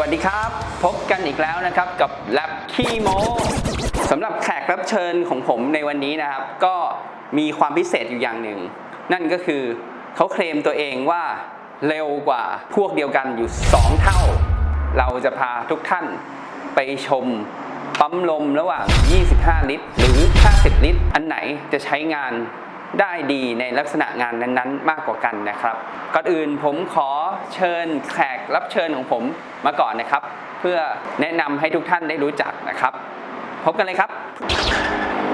วัสดีครับ พบกันอีกแล้วนะครับกับแลบคีโมสำหรับแขกรับเชิญของผมในวันนี้นะครับ ก็มีความพิเศษอยู่อย่างหนึ่ง นั่นก็คือเขาเคลมตัวเองว่าเร็วกว่าพวกเดียวกันอยู่ 2 เท่า เราจะพาทุกท่านไปชมปั๊มลมระหว่าง 25 ลิตร หรือ 50 ลิตร อันไหนจะใช้งาน ได้ดีในลักษณะงานนั้นๆ มากกว่ากันนะครับ ก่อนอื่นผมขอเชิญแขกรับเชิญของผมมาก่อนนะครับ เพื่อแนะนำให้ทุกท่านได้รู้จักนะครับ พบกันเลยครับ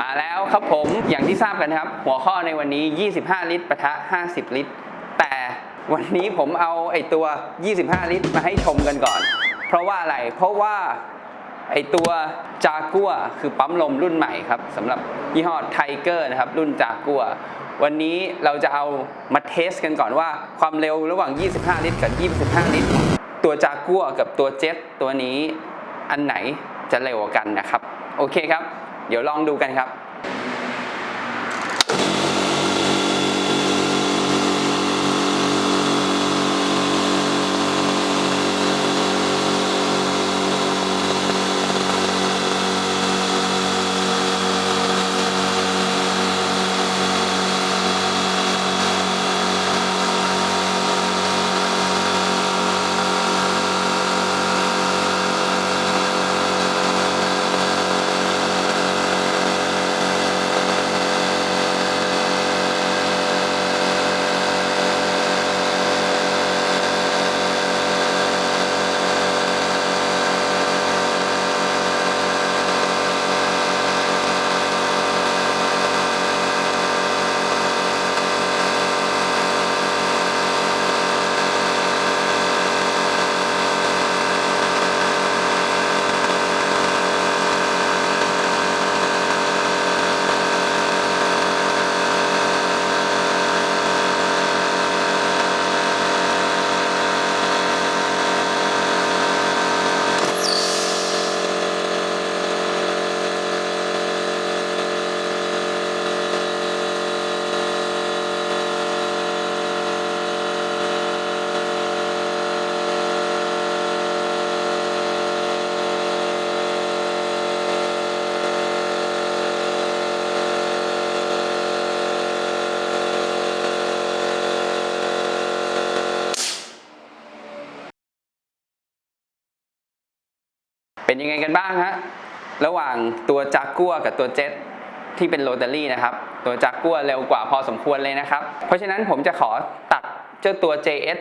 มาแล้วครับผมอย่างที่ทราบกันนะครับ หัวข้อในวันนี้ 25 ลิตรประทะ 50 ลิตร แต่วันนี้ผมเอาไอตัว 25 ลิตรมาให้ชมกันก่อน เพราะว่าอะไรเพราะว่า ไอตัวจากัวคือปั๊มลมรุ่นใหม่ครับสำหรับยี่ห้อไทเกอร์นะครับรุ่นจากัววันนี้เราจะเอามาเทสกันก่อนว่าความเร็วระหว่าง 25 ลิตร กับ 25 ลิตร ตัวจากัวกับตัวเจ็ตตัวนี้อันไหนจะเร็วกันนะครับ โอเคครับ เดี๋ยวลองดูกันครับ ยังไงกันบ้างฮะระหว่างตัวจากกัวกับตัวเจ็ตที่เป็นโรตารี่นะครับ ตัวจากัวเร็วกว่าพอสมควรเลยนะครับ เพราะฉะนั้นผมจะขอตัดเจ้าตัว JS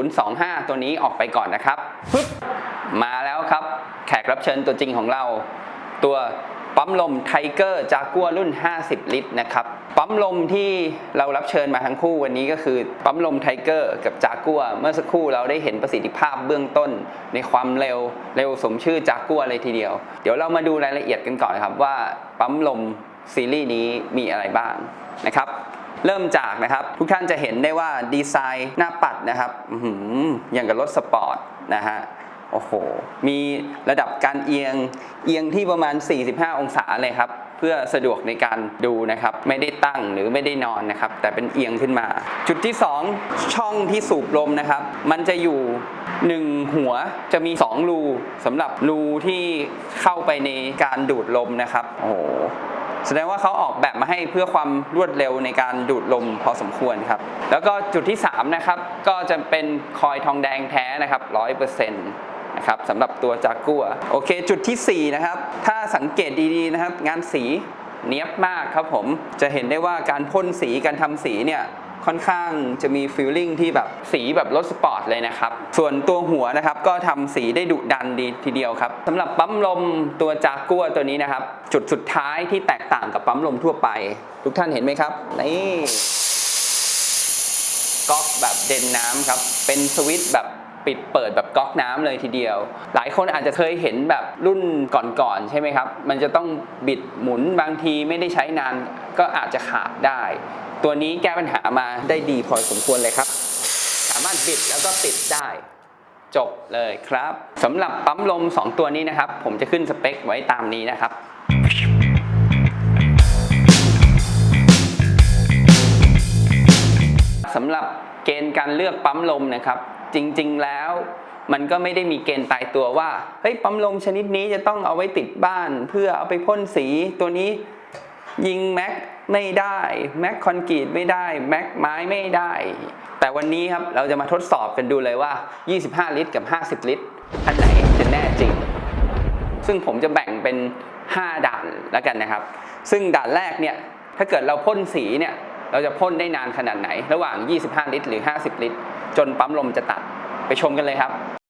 2025 ตัวนี้ออกไปก่อนนะครับปึ๊บมาแล้วครับ แขกรับเชิญตัวจริงของเราตัว ปั๊มลมไทเกอร์จากัวรุ่น 50 ลิตรนะครับ ปั๊มลมที่เรารับเชิญมาทั้งคู่วันนี้ก็คือ ปั๊มลมไทเกอร์กับจากัว เมื่อสักครู่เราได้เห็นประสิทธิภาพเบื้องต้น ในความเร็วเร็วสมชื่อจากัวเลยทีเดียว เดี๋ยวเรามาดูรายละเอียดกันก่อนครับว่าปั๊มลมซีรีส์นี้มีอะไรบ้างนะครับเริ่มจากนะครับทุกท่านจะเห็นได้ว่าดีไซน์หน้าปัดนะครับอื้อหืออย่างกับรถสปอร์ตนะฮะ โอ้โห มีระดับการเอียง เอียงที่ประมาณ 45 องศาเลยครับ เพื่อสะดวกในการดูนะครับ ไม่ได้ตั้งหรือไม่ได้นอนนะครับ แต่เป็นเอียงขึ้นมา จุดที่ 2 ช่องที่สูบลมนะครับ มันจะอยู่1หัวจะมี 2 รูสำหรับรูที่เข้าไปในการดูดลมนะครับ โอ้โหแสดงว่าเขาออกแบบมาให้เพื่อความรวดเร็วในการดูดลมพอสมควรครับ แล้วก็จุดที่ 3 นะครับ ก็จะเป็นคอยทองแดงแท้นะครับ100%นต์ะครับสำหรับตัวจากัวโอเค จุดทีสี่ 4 นะครับ ถ้าสังเกตดีๆนะครับ งานสีเนี้ยบมากครับผมจะเห็นได้ว่าการพ่นสีการทำสีเนี่ยค่อนข้างจะมีฟีลลิ่งที่แบบสีแบบรถสปอร์ตเลยนะครับ ส่วนตัวหัวนะครับก็ทำสีได้ดุดันดีทีเดียวครับสำหรับปั๊มลมตัวจากัวตัวนี้นะครับ จุดสุดท้ายที่แตกต่างกับปั๊มลมทั่วไป ทุกท่านเห็นไหมครับนี่ก๊อกแบบเด่นน้ำครับ เป็นสวิตช์แบบ ปิดเปิดแบบก๊อกน้ำเลยทีเดียว หลายคนอาจจะเคยเห็นแบบรุ่นก่อนๆใช่ไหมครับ มันจะต้องบิดหมุนบางทีไม่ได้ใช้นานก็อาจจะขาดได้ ตัวนี้แก้ปัญหามาได้ดีพอสมควรเลยครับ สามารถบิดแล้วก็ปิดได้จบเลยครับสำหรับปั๊มลม 2 ตัวนี้นะครับ ผมจะขึ้นสเปคไว้ตามนี้นะครับสำหรับเกณฑ์การเลือกปั๊มลมนะครับ จริง ๆ แล้ว มันก็ไม่ได้มีเกณฑ์ตายตัวว่าเฮ้ยปั๊มลมชนิดนี้จะต้องเอาไว้ติดบ้าน เพื่อเอาไปพ่นสีตัวนี้ยิงแม็กไม่ได้แม็กคอนกรีตไม่ได้แม็กไม้ไม่ได้ แต่วันนี้ครับเราจะมาทดสอบกันดูเลยว่า 25 ลิตรกับ 50 ลิตรอันไหนจะแน่จริง ซึ่งผมจะแบ่งเป็น 5 ด่านแล้วกันนะครับ ซึ่งด่านแรกเนี่ยถ้าเกิดเราพ่นสีเนี่ยเราจะพ่นได้นานขนาดไหน ระหว่าง 25 ลิตร หรือ 50 ลิตร จนปั๊มลมจะตัดไปชมกันเลยครับ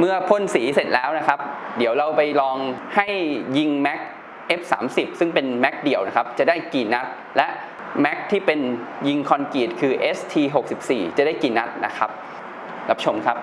เมื่อพ่นสีเสร็จแล้วนะครับ เดี๋ยวเราไปลองให้ยิงแม็ก F30 ซึ่งเป็นแม็กเดี่ยวนะครับ จะได้กี่นัด และแม็กที่เป็นยิงคอนกรีตคือ ST64 จะได้กี่นัดนะครับ รับชมครับ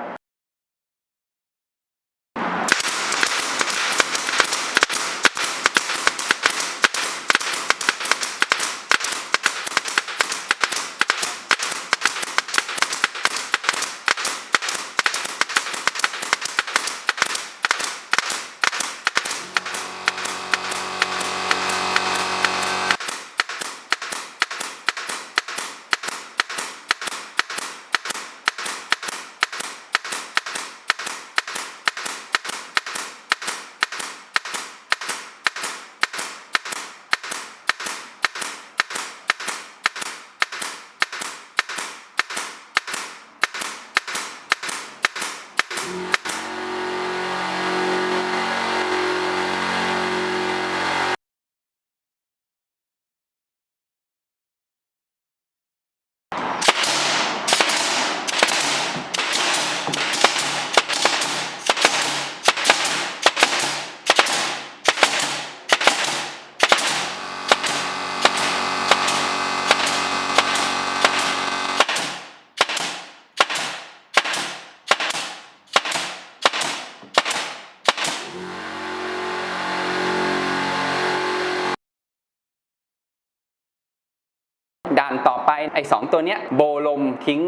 ด่านต่อ ไอ้สองตัวเนี้ยโบลมทิ้ง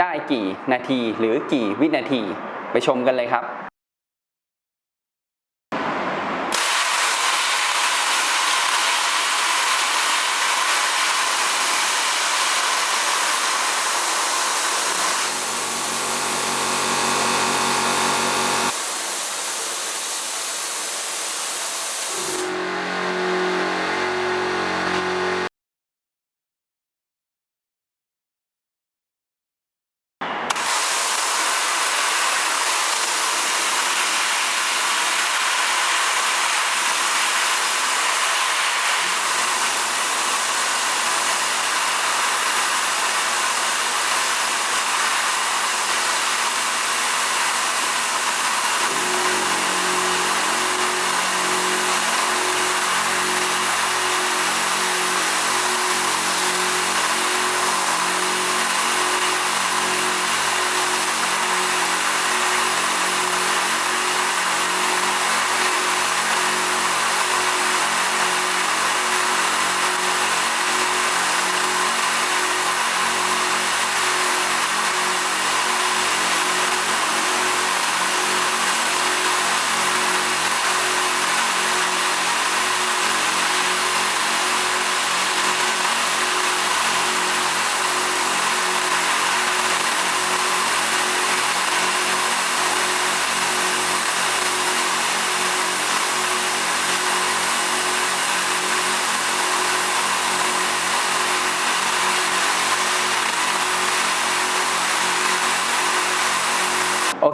ได้กี่นาทีหรือกี่วินาที ไปชมกันเลยครับ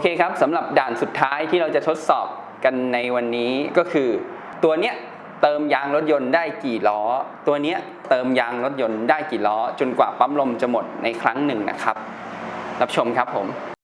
เคครับสำหรับด่านสุดท้ายที่เราจะทดสอบกันในวันนี้ก็คือ ตัวเนี้ยเติมยางรถยนต์ได้กี่ล้อ ตัวเนี้ยเติมยางรถยนต์ได้กี่ล้อ จนกว่าปั๊มลมจะหมดในครั้งหนึ่งนะครับ รับชมครับผม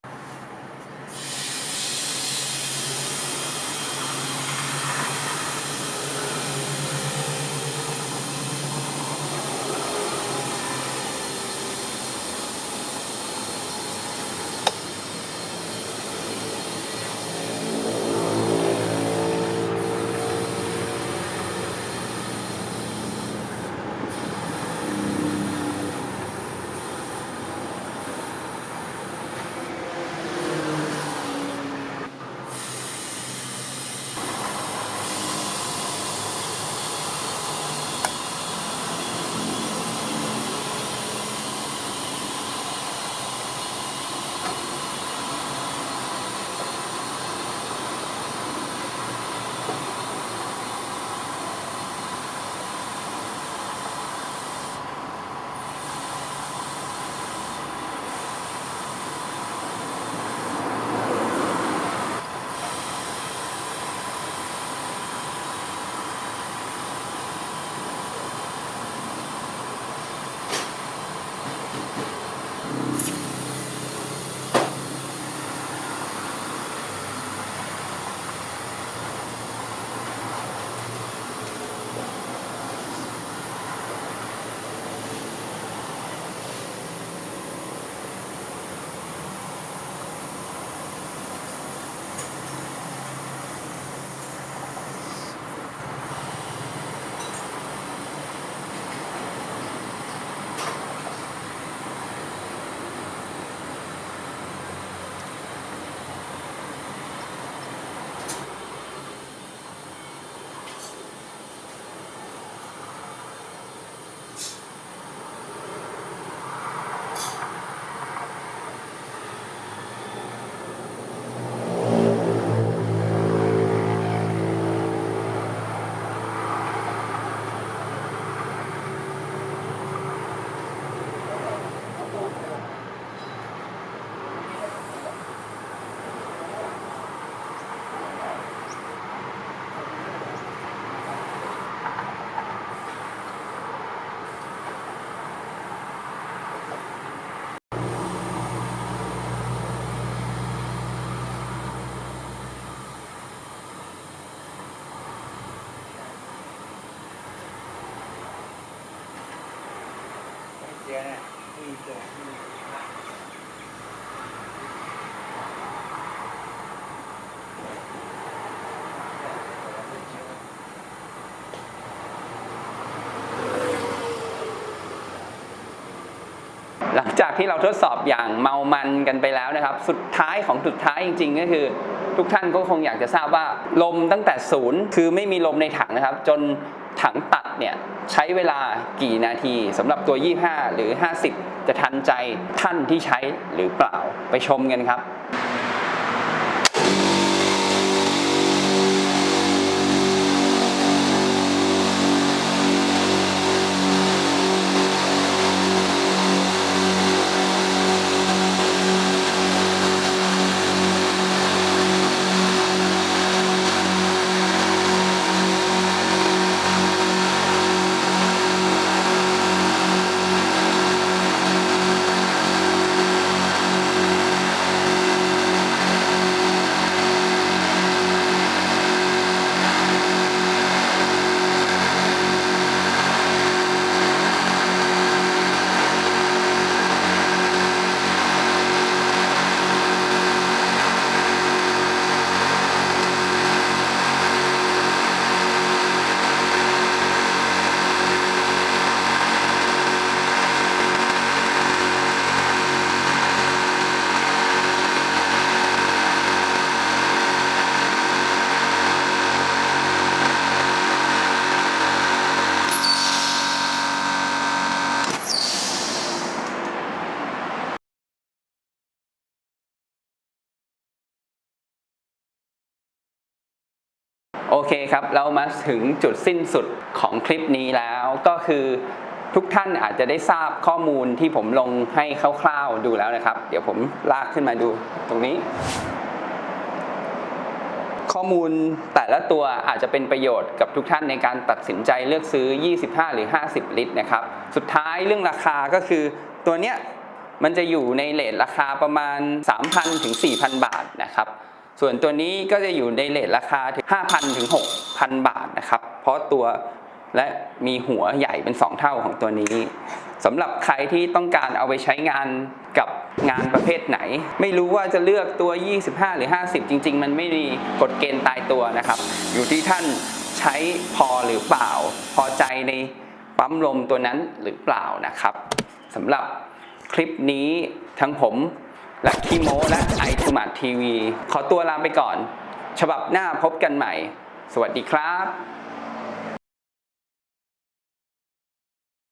หลังจากที่เราทดสอบอย่างเมามันกันไปแล้วนะครับ สุดท้ายของสุดท้ายจริง ๆ ก็คือ ทุกท่านก็คงอยากจะทราบว่าลมตั้งแต่ศูนย์คือไม่มีลมในถังนะครับ จน ถังตัดเนี่ยใช้เวลากี่นาทีสำหรับตัว 25 หรือ 50 จะทันใจท่านที่ใช้หรือเปล่าไปชมกันครับ เคครับ เรามาถึงจุดสิ้นสุดของคลิปนี้แล้วก็คือทุกท่านอาจจะได้ทราบข้อมูลที่ผมลงให้คร่าวๆดูแล้วนะครับ เดี๋ยวผมลากขึ้นมาดูตรงนี้อมูลแต่ละตัวอาจจะเป็นประโยชน์กับทุกท่านในการตัดสินใจเลือกซื้อ 25 หรือ 50 ลิตรนะครับ สุดท้ายเรื่องราคาก็คือตัวเนี้ยมันจะอยู่ในเลทราคาประมาณ 3,000 ถึง 4,000 บาทนะครับ ส่วนตัวนี้ก็จะอยู่ในเลทราคาถึง 5,000 ถึง 6,000 บาทนะครับ เพราะตัวและมีหัวใหญ่เป็น 2 เท่าของตัวนี้สำหรับใครที่ต้องการเอาไปใช้งานกับงานประเภทไหน ไม่รู้ว่าจะเลือกตัว 25 หรือ 50 จริง ๆ มันไม่มีกฎเกณฑ์ตายตัวนะครับ อยู่ที่ท่านใช้พอหรือเปล่า พอใจในปั๊มลมตัวนั้นหรือเปล่านะครับสำหรับคลิปนี้ทั้งผม และคีโมและไอทูมาทีวี ขอตัวลาไปก่อน ฉบับหน้าพบกันใหม่ สวัสดีครับ